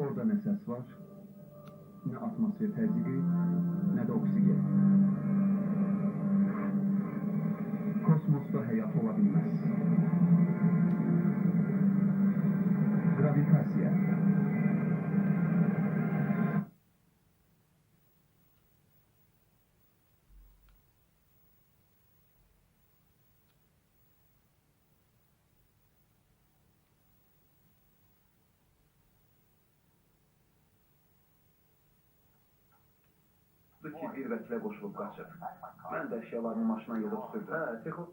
Orada ne ses var, ne atmosfer təzyiqi, ne de oksigen. Kosmosta həyat ola bilməz. Ki bir vətlə qoşulub qaçır. Mən də əşyalarımı maşına yığıb sürdüm. Hə, Çexov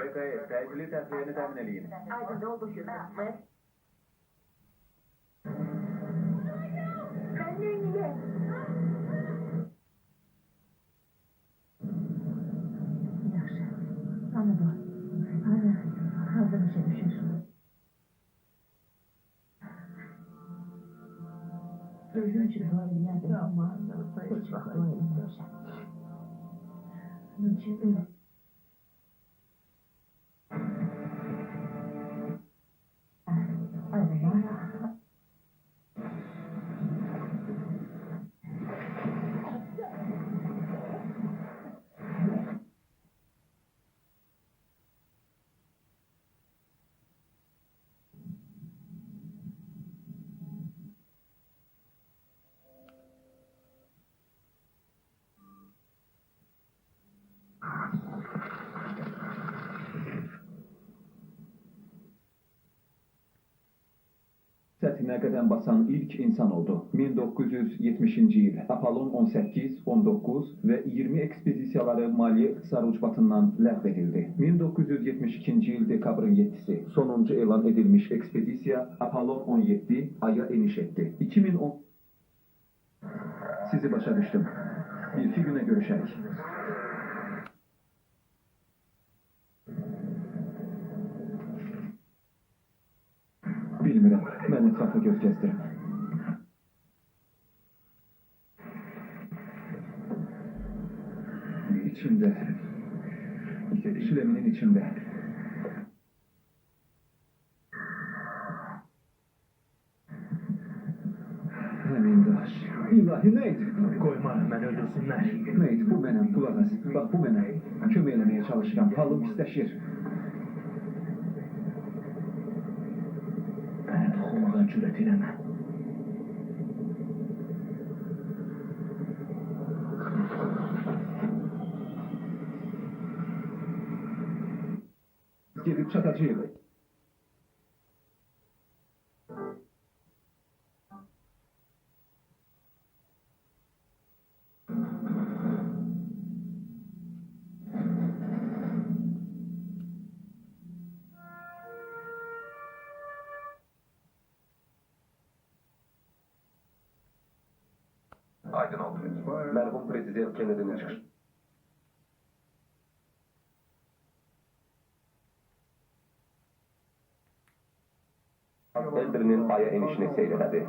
Bekay, təcili təxliyəni təmin eləyin. Aydın oldu şurası. Özüm üçün Qədəm basan ilk insan oldu. 1970-ci il Apollon 18, 19 və 20 ekspedisiyaları maliyyə ixtisarı ucbatından ləğv edildi. 1972-ci il dekabrın 7-si sonuncu elan edilmiş ekspedisiya Apollon 17 Ay'a eniş etdi. 2010 Sizi başa düşdüm. Bir iki günə görüşərik. Ətrafa göz gəzdirim. İçimdə. Şileminin içində. Həmin daş. İlahi neydi? Qoyma məni öldürsünlər. Neydi bu qulaq as. Bax bu mənəm. Kömək eləməyə çalışıram. Halım pisləşir. خومقان جورەتی نەما Kiedy przetaczymy. Mərhum prezident Kennedy'nin çıxışı. Eldrin'in Ay'a enişini seyreledi.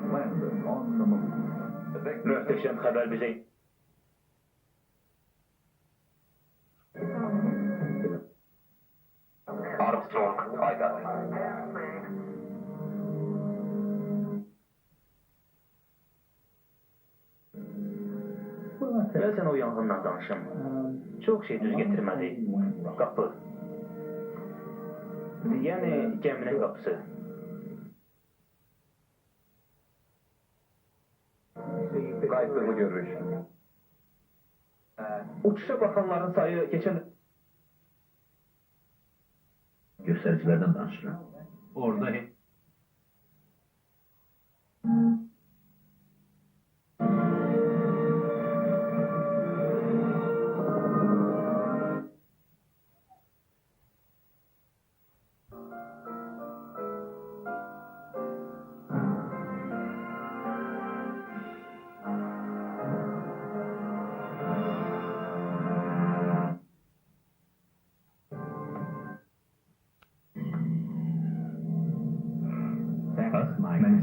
Möhtəşəm xəbər bizə Gəl sən o yanğından danışım. Çox şey düz getirmədi. Qapı. Yəni gəminin qapısı. Qayıtdığını görürük. Uçuşa baxanların sayı keçən Göstəricilərdən danışıram. orada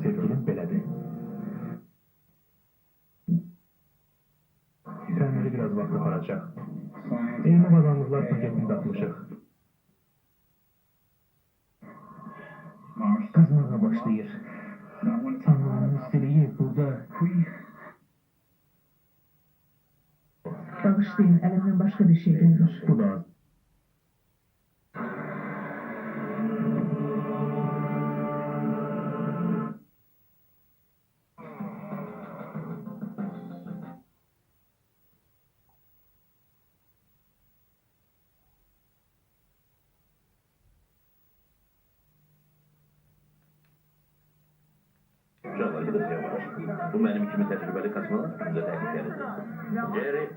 Sevgilim belədir. Sənəli biraz vaxt aparacaq. Elmi qazandıqlar paketini dağıtmışıq. Kazmağa başlayır. Allah'ın istediği burada. Bağışlayın, elimden başka bir şey görünür. Bu da Canları da yavaş. Bu benim kimi tecrübeli kaçmalar bize tehlikelidir. Jerry.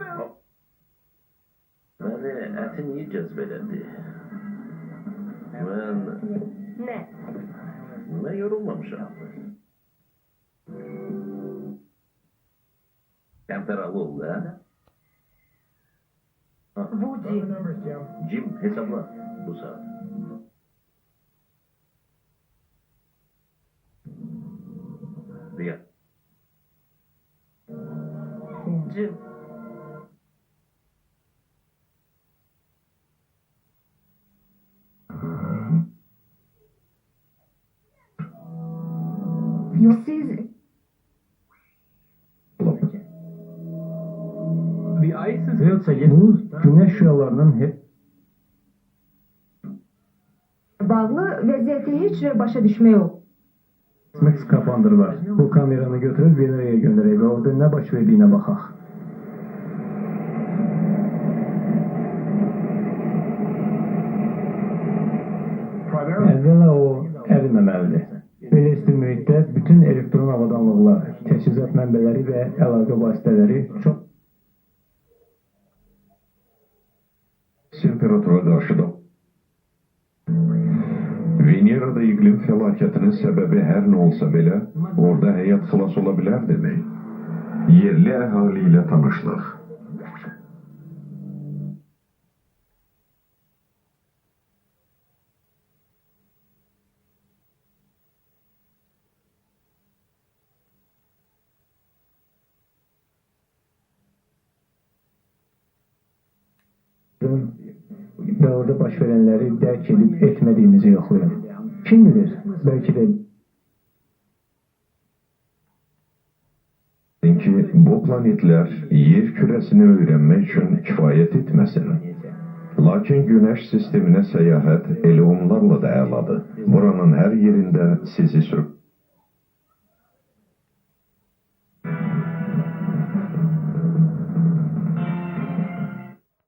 Beni etin iyi cezbeledi. Ben, Ne? ben yorulmamışım. Temperalı oldu? Ha, Bu Jim. Jim hesapla bu saat. Jim. Siz Yoksa bu güneş şüalarının hep bağlı vəziyyəti heç cür başa düşmək yox. Kosmik skafandır var. Bu kameranı götürüp Venera'ya göndereyim ve orada ne baş verdiğine bakak. Əvvəla o əriməməlidir. Belə isti mühitdə bütün elektron avadanlıqlar, təchizat mənbələri və əlaqə vasitələri çox Temperatura karşı da. Venera'da iklim felaketinin sebebi her ne olsa bile orada hayat xilas ola bilər demək. Yerli əhali ilə tanışlıq. Ve orada baş verenleri dərk edip etmediğimizi yoxlayın. Kim bilir, belki de ki bu planetler yer küresini öğrenmek için kifayet etmesin. Lakin güneş sistemine seyahat elə onlarla da. Buranın her yerinde sizi sürüp